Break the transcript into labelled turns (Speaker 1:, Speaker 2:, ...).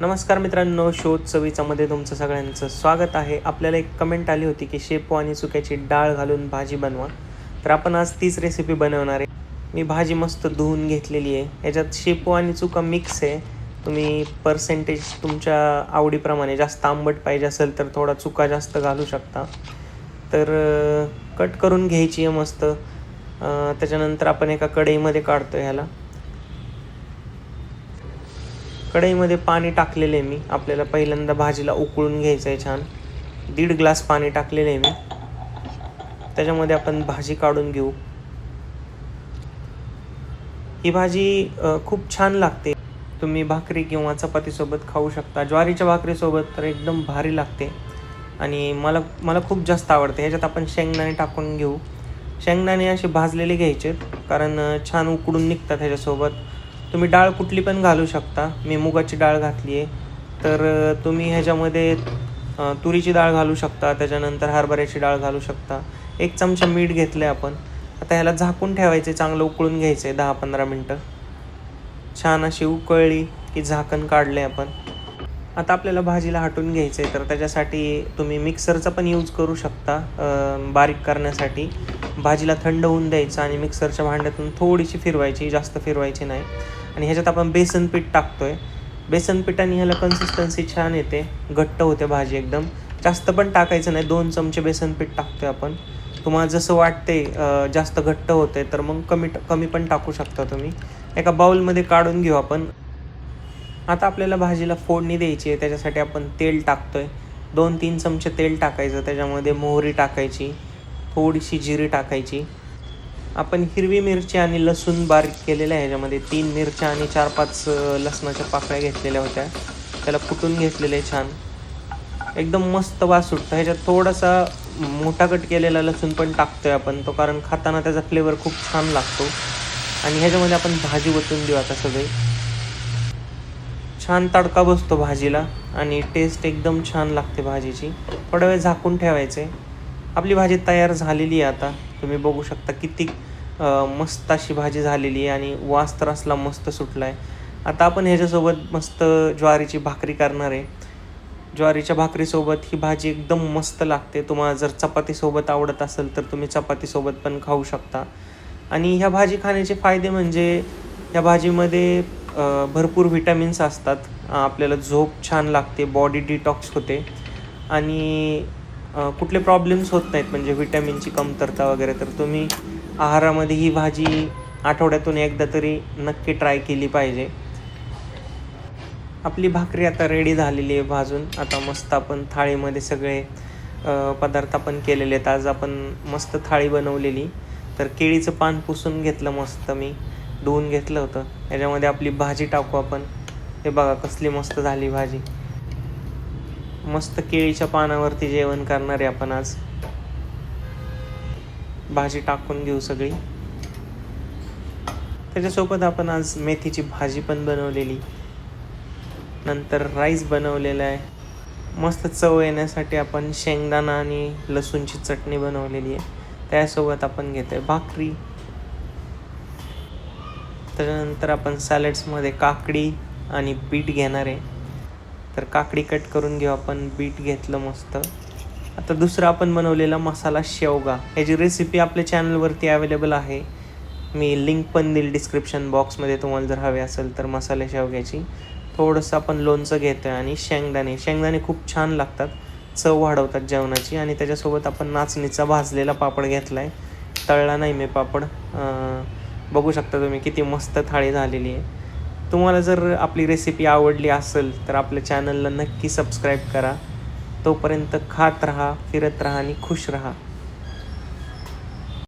Speaker 1: नमस्कार मित्रांनो शोध चवीचामध्ये तुमचं सगळ्यांचं स्वागत आहे. आपल्याला एक कमेंट आली होती की शेपू आणि चुक्याची डाळ घालून भाजी बनवा. तर आपण आज तीच रेसिपी बनवणार आहे. मी भाजी मस्त धुवून घेतलेली आहे. याच्यात शेपू आणि चुका मिक्स आहे. तुम्ही पर्सेंटेज तुमच्या आवडीप्रमाणे जास्त आंबट पाहिजे असेल तर थोडा चुका जास्त घालू शकता. तर कट करून घ्यायची आहे मस्त. त्याच्यानंतर आपण एका कढईमध्ये काढतो ह्याला. कढईमध्ये पाणी टाकलेलं आहे मी. आपल्याला पहिल्यांदा भाजीला उकळून घ्यायचं आहे छान. दीड ग्लास पाणी टाकलेलं आहे मी. त्याच्यामध्ये आपण भाजी काढून घेऊ. ही भाजी खूप छान लागते. तुम्ही भाकरी किंवा चपातीसोबत खाऊ शकता. ज्वारीच्या भाकरीसोबत तर एकदम भारी लागते. आणि मला मला खूप जास्त आवडते. ह्याच्यात आपण शेंगदाणे टाकून घेऊ. शेंगदाणे असे भाजलेले घ्यायचे कारण छान उकडून निघतात ह्याच्यासोबत. तुम्ही डाळ कुठली पण घालू शकता. मी मुगाची डाळ घातली आहे. तर तुम्ही ह्याच्यामध्ये तुरीची डाळ घालू शकता. त्याच्यानंतर हरभऱ्याची डाळ घालू शकता. एक चमचा मीठ घेतलं आहे आपण. आता ह्याला झाकून ठेवायचे चांगलं उकळून घ्यायचं आहे दहा पंधरा मिनटं. छान अशी उकळली की झाकण काढले आपण. आता आपल्याला भाजीला हटून घ्यायचं आहे तर त्याच्यासाठी तुम्ही मिक्सरचा पण यूज करू शकता बारीक करण्यासाठी. भाजीला थंड होऊन द्यायचं आणि मिक्सरच्या भांड्यातून थोडीशी फिरवायची जास्त फिरवायची नाही. आणि ह्याच्यात आपण बेसन पीठ टाकतो आहे बेसन पिठाने ह्याला कन्सिस्टन्सी छान येते. घट्ट होते भाजी एकदम. जास्त पण टाकायचं नाही. दोन चमचे बेसन पीठ टाकतो आहे आपण. तुम्हाला जसं वाटते जास्त घट्ट होते तर मग कमी कमी पण टाकू शकता तुम्ही. एका बाउलमध्ये काढून घेऊ आपण. आता आपल्याला भाजीला फोडणी द्यायची आहे. त्याच्यासाठी आपण तेल टाकतो आहे दोन तीन चमचे तेल टाकायचं. त्याच्यामध्ये मोहरी टाकायची. थोडीशी जिरी टाकायची. आपण हिरवी मिरची आणि लसूण बारीक केलेलं आहे. ह्याच्यामध्ये तीन मिरच्या आणि चार पाच लसणाच्या पाकळ्या घेतलेल्या होत्या. त्याला कुटून घेतलेले आहे छान. एकदम मस्त वास सुटतं. ह्याच्यात थोडासा मोठा कट केलेला लसूण पण टाकतोय आपण. तो कारण खाताना त्याचा फ्लेवर खूप छान लागतो. आणि ह्याच्यामध्ये आपण भाजी वचून देऊ आता सगळी. छान तडका बसतो भाजीला. आणि टेस्ट एकदम छान लागते भाजीची. थोडा वेळ झाकून ठेवायचे. आपली भाजी तयार झालेली आहे आता. तुम्ही बघू शकता किती मस्त अशी भाजी झालेली आहे आणि वास तर असला मस्त सुटला आहे आता आपण ह्याच्यासोबत मस्त ज्वारीची भाकरी करणार आहे. ज्वारीच्या भाकरीसोबत ही भाजी एकदम मस्त लागते. तुम्हाला जर चपातीसोबत आवडत असेल तर तुम्ही चपातीसोबत पण खाऊ शकता. आणि ह्या भाजी खाण्याचे फायदे म्हणजे ह्या भाजीमध्ये भरपूर व्हिटॅमिन्स असतात. आपल्याला झोप छान लागते बॉडी डिटॉक्स होते. आणि कुठले प्रॉब्लेम्स होत नाहीत. म्हणजे विटॅमिनची कमतरता वगैरे. तर तुम्ही आहारामध्ये ही भाजी आठवड्यातून एकदा तरी नक्की ट्राय केली पाहिजे. आपली भाकरी आता रेडी झालेली आहे भाजून. आता मस्त आपण थाळीमध्ये सगळे पदार्थ आपण केलेले आहेत. आज आपण मस्त थाळी बनवलेली. तर केळीचं पान पुसून घेतलं मस्त मी. धुवून घेतलं होतं. याच्यामध्ये आपली भाजी टाकू आपण. हे बघा कसली मस्त झाली भाजी. मस्त केळीच्या पानावरती जेवण करणार आहे आपण आज. भाजी टाकून घेऊ सगळी. त्याच्यासोबत आपण आज मेथीची भाजी पण बनवलेली. नंतर राईस बनवलेला आहे. मस्त चव येण्यासाठी आपण शेंगदाणा आणि लसूणची चटणी बनवलेली आहे. त्यासोबत आपण घेतो आहे भाकरी. त्याच्यानंतर आपण सॅलड्समध्ये काकडी आणि बीट घेणार आहे. तर काकडी कट करून घेऊ आपण बीट घेतलं मस्त. आता दुसरा आपण बनवलेला मसाला शेवगा. ह्याची रेसिपी आपल्या चॅनलवरती अवेलेबल आहे. मी लिंक पण देईल डिस्क्रिप्शन बॉक्समध्ये तुम्हाला जर हवे असेल तर मसाले शेवग्याची. थोडंसं आपण लोणचं घेतो आहे आणि शेंगदाणे. शेंगदाणे खूप छान लागतात. चव वाढवतात जेवणाची आणि त्याच्यासोबत आपण नाचणीचा भाजलेला पापड घेतला आहे तळला नाही मी पापड. बघू शकता तुम्ही किती मस्त थाळी झालेली आहे. तुम्हाला जर आपली रेसिपी आवडली असेल तर आपल्या चॅनलला नक्की सबस्क्राईब करा. तोपर्यंत खात राहा फिरत राहा आणि खुश राहा.